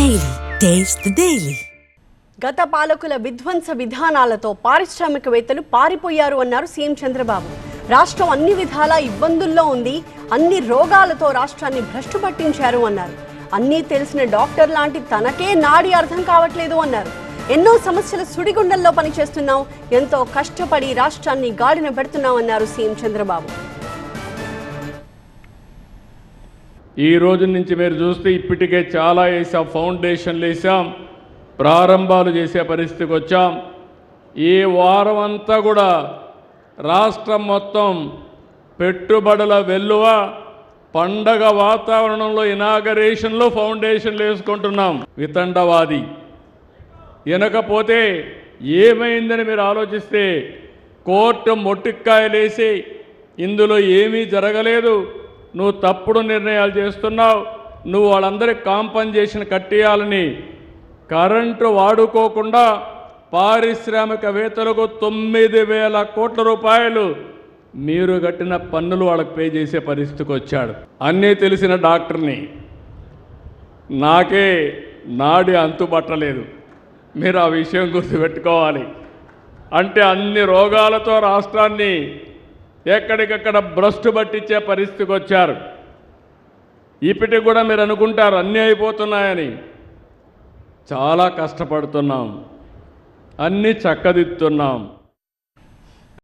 Daily taste daily గత పాలకుల విధ్వంస విధానాలతో పారిశ్రామికవేత్తలు పారిపోయారు అన్నారు సీఎం చంద్రబాబు. రాష్ట్రం అన్ని విధాలా ఇబ్బందుల్లో ఉంది అన్ని రోగాలతో రాష్ట్రాన్ని భ్రష్టు పట్టించారు అన్నారు. అన్నీ తెలిసిన డాక్టర్ లాంటి తనకే నాడి అర్థం కావట్లేదు అన్నారు. ఎన్నో సమస్యల సుడిగుండంలో పనిచేస్తున్నాం ఎంతో కష్టపడి రాష్ట్రాన్ని గాడిన పెడుతున్నామన్నారు సీఎం చంద్రబాబు. ఈ రోజు నుంచి మీరు చూస్తే ఇప్పటికే చాలా వేసాం ఫౌండేషన్లు వేసాం ప్రారంభాలు చేసే పరిస్థితికి వచ్చాం. ఈ వారం అంతా కూడా రాష్ట్రం మొత్తం పెట్టుబడుల వెల్లువ పండగ వాతావరణంలో ఇనాగరేషన్లో ఫౌండేషన్లు వేసుకుంటున్నాం. వితండవాది. వినకపోతే ఏమైందని మీరు ఆలోచిస్తే కోర్టు మొట్టిక్కాయలేసి ఇందులో ఏమీ జరగలేదు. నువ్వు తప్పుడు నిర్ణయాలు చేస్తున్నావు. నువ్వు వాళ్ళందరికీ కాంపన్సేషన్ కట్టేయాలని కరెంటు వాడుకోకుండా పారిశ్రామికవేత్తలకు తొమ్మిది వేల కోట్ల రూపాయలు మీరు కట్టిన పన్నులు వాళ్ళకి పే చేసే పరిస్థితికి వచ్చాడు. అన్నీ తెలిసిన డాక్టర్ని. నాకే నాడి అంతుబట్టలేదు. మీరు ఆ విషయం గుర్తుపెట్టుకోవాలి. అంటే అన్ని రోగాలతో రాష్ట్రాన్ని ఎక్కడికక్కడ భ్రష్టు పట్టించే పరిస్థితికి వచ్చారు. ఇప్పటికి కూడా మీరు అనుకుంటారు అన్నీ అయిపోతున్నాయని. చాలా కష్టపడుతున్నాం. అన్నీ చక్కదిద్దుతున్నాం.